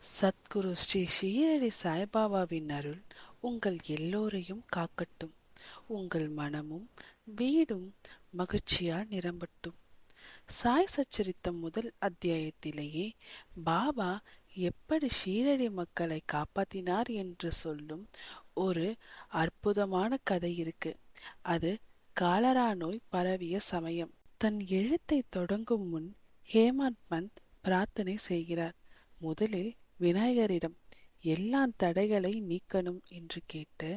சத்குரு ஸ்ரீ ஷீரடி சாய்பாபாவின் அருள் உங்கள் எல்லோரையும் காக்கட்டும். உங்கள் மனமும் வீடும் மகிழ்ச்சியால் நிரம்பட்டும். சாய் சச்சரித்தம் முதல் அத்தியாயத்திலேயே பாபா எப்படி ஷீரடி மக்களை காப்பாத்தினார் என்று சொல்லும் ஒரு அற்புதமான கதை இருக்கு. அது காலரா நோய் பரவிய சமயம். தன் எழுத்தை தொடங்கும் முன் ஹேமந்த் பிரார்த்தனை செய்கிறார். முதலில் விநாயகரிடம் எல்லா தடைகளை நீக்கணும் என்று கேட்டு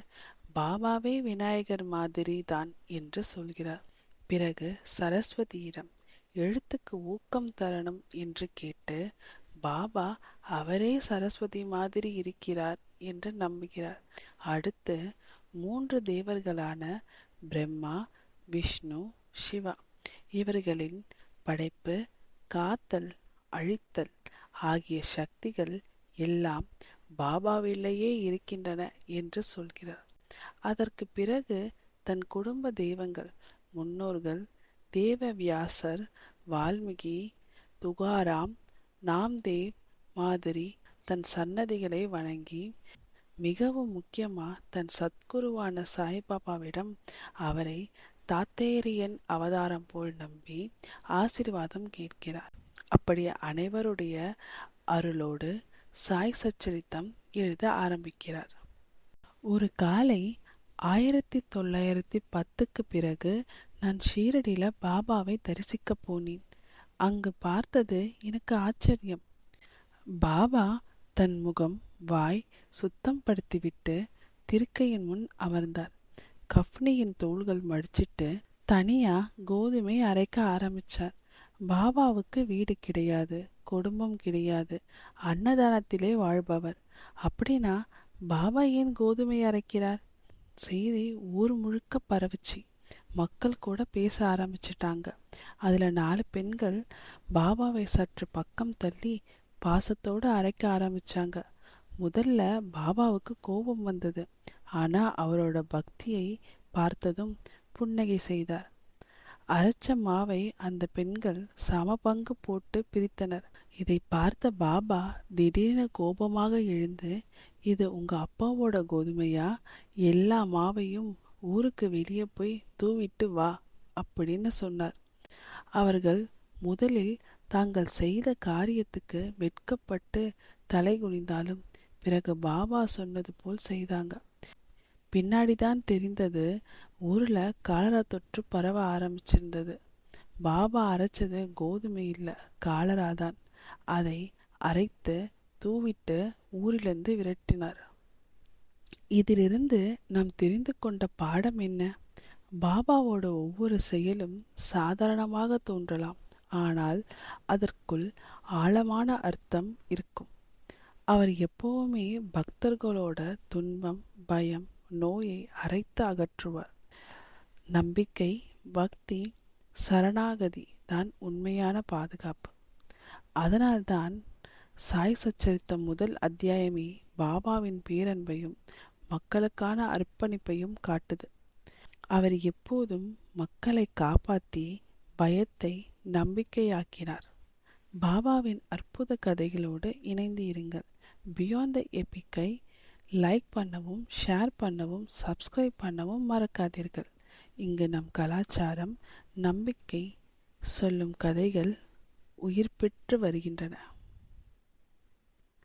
பாபாவே விநாயகர் மாதிரி தான் என்று சொல்கிறார். பிறகு சரஸ்வதியிடம் எழுத்துக்கு ஊக்கம் தரணும் என்று கேட்டு பாபா அவரே சரஸ்வதி மாதிரி இருக்கிறார் என்று நம்புகிறார். அடுத்து மூன்று தேவர்களான பிரம்மா விஷ்ணு சிவா. இவர்களின் படைப்பு காத்தல் அழித்தல் ஆகிய சக்திகள் எல்லாம் பாபாவிலேயே இருக்கின்றன என்று சொல்கிறார். அதற்கு பிறகு தன் குடும்ப தெய்வங்கள் முன்னோர்கள் தேவவியாசர் வால்மீகி துகாராம் நாம்தேவ் மாதிரி தன் சன்னதிகளை வணங்கி மிகவும் முக்கியமாக தன் சத்குருவான சாய்பாபாவிடம் அவரை தாத்தேரியன் அவதாரம் போல் நம்பி ஆசிர்வாதம் கேட்கிறார். அப்படி அனைவருடைய அருளோடு சாய் சச்சரித்தம் எழுத ஆரம்பிக்கிறார். ஒரு காலை ஆயிரத்தி தொள்ளாயிரத்தி பத்துக்கு பிறகு நான் ஷீரடியில் பாபாவை தரிசிக்க போனேன். அங்கு பார்த்தது எனக்கு ஆச்சரியம். பாபா தன் முகம் வாய் சுத்தம் படுத்திவிட்டு திருக்கையின் முன் அமர்ந்தார். கஃப்னியின் தோள்கள் மடிச்சிட்டு தனியாக கோதுமை அரைக்க ஆரம்பித்தார் பாபாவுக்கு வீடு கிடையாது குடும்பம் கிடையாது அன்னதானத்திலே வாழ்பவர். அப்படின்னா பாபா ஏன் கோதுமை அரைக்கிறார்? செய்தி ஊர் முழுக்க பரவுச்சு. மக்கள் கூட பேச ஆரம்பிச்சிட்டாங்க. அதில் நாலு பெண்கள் பாபாவை சற்று பக்கம் தள்ளி பாசத்தோடு அரைக்க ஆரம்பிச்சாங்க. முதல்ல பாபாவுக்கு கோபம் வந்தது. ஆனால் அவரோட பக்தியை பார்த்ததும் புன்னகை செய்தார். அரைச்ச மாவை அந்த பெண்கள் சம பங்கு போட்டு பிரித்தனர். இதை பார்த்த பாபா திடீர்னு கோபமாக எழுந்து இது உங்க அப்பாவோட கோதுமையா? எல்லா மாவையும் ஊருக்கு வெளியே போய் தூவிட்டு வா அப்படின்னு சொன்னார். அவர்கள் முதலில் தாங்கள் செய்த காரியத்துக்கு வெட்கப்பட்டு தலை குனிந்தாலும் பிறகு பாபா சொன்னது போல் செய்தாங்க. பின்னாடி தான் தெரிந்தது. ஊரில் காலரா தொற்று பரவ ஆரம்பிச்சிருந்தது. பாபா அரைச்சது கோதுமை இல்லை காலரா தான் அதை அரைத்து தூவிட்டு ஊரிலிருந்து விரட்டினார். இதிலிருந்து நாம் தெரிந்து கொண்ட பாடம் என்ன? பாபாவோட ஒவ்வொரு செயலும் சாதாரணமாக தோன்றலாம். ஆனால் அதற்குள் ஆழமான அர்த்தம் இருக்கும். அவர் எப்போவுமே பக்தர்களோட துன்பம் பயம் நோயை அரைத்து அகற்றுவார். நம்பிக்கை பக்தி சரணாகதி தான் உண்மையான பாதுகாப்பு. அதனால்தான் சாய் சச்சரித்த முதல் அத்தியாயமே பாபாவின் பேரன்பையும் மக்களுக்கான அர்ப்பணிப்பையும் காட்டுது. அவர் எப்போதும் மக்களை காப்பாற்றி பயத்தை நம்பிக்கையாக்கினார். பாபாவின் அற்புத கதைகளோடு இணைந்து இருங்கள். பியாண்ட் த எபிக்கை லைக் பண்ணவும் ஷேர் பண்ணவும் சப்ஸ்கிரைப் பண்ணவும் மறக்காதீர்கள். இங்கு நம் கலாச்சாரம் நம்பிக்கை சொல்லும் கதைகள் உயிர் பெற்று வருகின்றன.